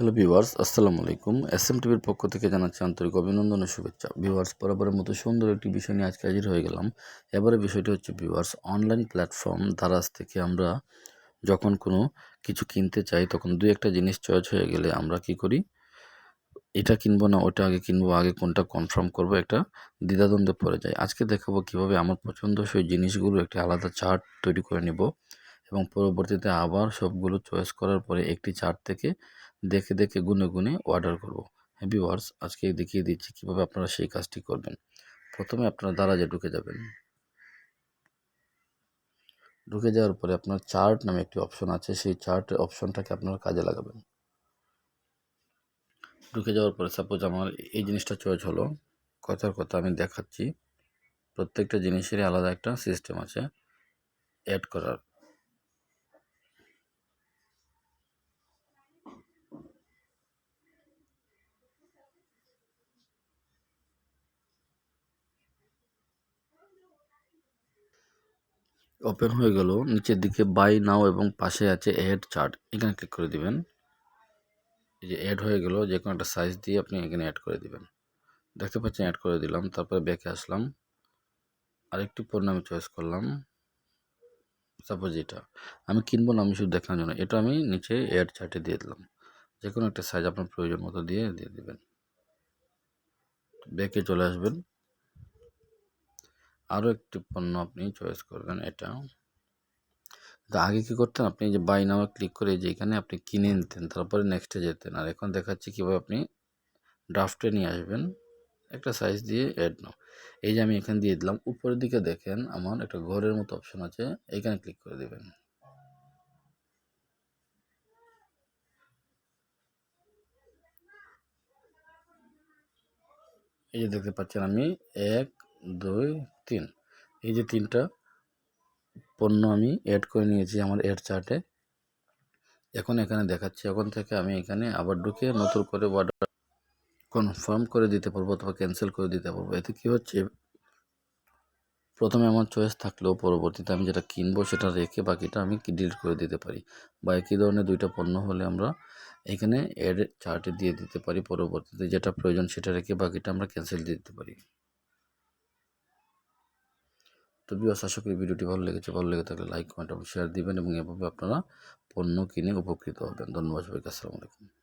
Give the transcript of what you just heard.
Hello viewers আসসালামু আলাইকুম S M টিভির পক্ষ থেকে জানাচ্ছি আন্তরিক অভিনন্দন ও শুভেচ্ছা। ভিউয়ার্স বরাবরের মতো সুন্দর একটি বিষয় নিয়ে আজকে হাজির হয়ে গেলাম। এবারে বিষয়টি হচ্ছে ভিউয়ার্স অনলাইন প্ল্যাটফর্ম দারাজ থেকে আমরা যখন কোনো কিছু কিনতে চাই, তখন দুই একটা জিনিস চয়েস হয়ে গেলে আমরা কি করি? এটা কিনবো না, ওটা আগে কিনবো, আগে কোনটা কনফার্ম করব, একটা দ্বিধাদ্বন্দ্বে পড়ে যায় আজকে দেখাবো কীভাবে আমার পছন্দসই জিনিসগুলো, একটি আলাদা চার্ট তৈরি করে নিব। এবং পরবর্তীতে আবার সবগুলো চয়েস করার পরে একটি চার্ট থেকে দেখে দেখে গুনে গুনে অর্ডার করব। হ্যাঁ ভিউয়ার্স আজকে দেখিয়ে দিচ্ছি কীভাবে আপনারা সেই কাজটি করবেন। প্রথমে আপনারা দারাজে ঢুকে যাবেন। ঢুকে যাওয়ার পরে আপনার চার্ট নামে একটি অপশন আছে, সেই চার্ট অপশনটাকে আপনারা কাজে লাগাবেন। ঢুকে যাওয়ার পরে সাপোজ আমার এই জিনিসটা চয়েস হলো, কথার কথা আমি দেখাচ্ছি। প্রত্যেকটা জিনিসেরই আলাদা একটা সিস্টেম আছে অ্যাড করার। ওপেন হয়ে গেল। নিচের দিকে বাই নাও এবং পাশে আছে অ্যাড চার্ট এখানে ক্লিক করে দিবেন। এই যে অ্যাড হয়ে গেল, যে কোনো একটা সাইজ দিয়ে আপনি এখানে অ্যাড করে দিবেন। দেখতে পাচ্ছেন অ্যাড করে দিলাম, তারপরে ব্যাকে আসলাম। আরেকটি পণ্য আমি চয়েস করলাম। সাপোজ এটা। আমি কিনবো না, আমি শুধু দেখানোর জন্য। এটা আমি নিচে অ্যাড চার্টে দিয়ে দিলাম। যে কোনো একটা সাইজ আপনার প্রয়োজন মতো দিয়ে দিয়ে দেবেন। ব্যাকে চলে আসবেন। আরও একটি পণ্য আপনি চয়েস করবেন এটা। তো আগে কী করতেন? আপনি যে বাই নামে ক্লিক করে যে এখানে আপনি কিনে নিতেন, তারপরে নেক্সটে যেতেন। আর এখন দেখাচ্ছি কীভাবে আপনি ড্রাফটে নিয়ে আসবেন। একটা সাইজ দিয়ে অ্যাড নাও এই যে আমি এখানে দিয়ে দিলাম, উপরের দিকে দেখেন আমার একটা ঘরের মতো অপশন আছে এইখানে ক্লিক করে দেবেন। এই যে দেখতে পাচ্ছেন আমি এক দুই, তিন। এই যে তিনটা পণ্য আমি অ্যাড করে নিয়েছি আমার অ্যাড চার্টে এখন এখানে দেখাচ্ছি, এখন থেকে আমি এখানে আবার ঢুকে নতুন করে অর্ডার কনফার্ম করে দিতে পারব অথবা ক্যান্সেল করে দিতে পারব। এতে কী হচ্ছে? প্রথমে আমার চয়েস থাকলেও পরবর্তীতে আমি যেটা কিনবো সেটা রেখে বাকিটা আমি ডিলিট করে দিতে পারি বা একই ধরনের দুইটা পণ্য হলে আমরা এখানে অ্যাড চার্টে দিয়ে দিতে পারি পরবর্তীতে যেটা প্রয়োজন সেটা রেখে বাকিটা আমরা ক্যান্সেল দিয়ে দিতে পারি। তো বিবাস আশা করি ভিডিওটি ভালো লেগেছে। ভালো লেগে থাকলে লাইক কমেন্ট এবং শেয়ার দিবেন এবং এভাবে আপনারা পণ্য কিনে উপকৃত হবেন। ধন্যবাদ সবাইকে, আসসালামু আলাইকুম।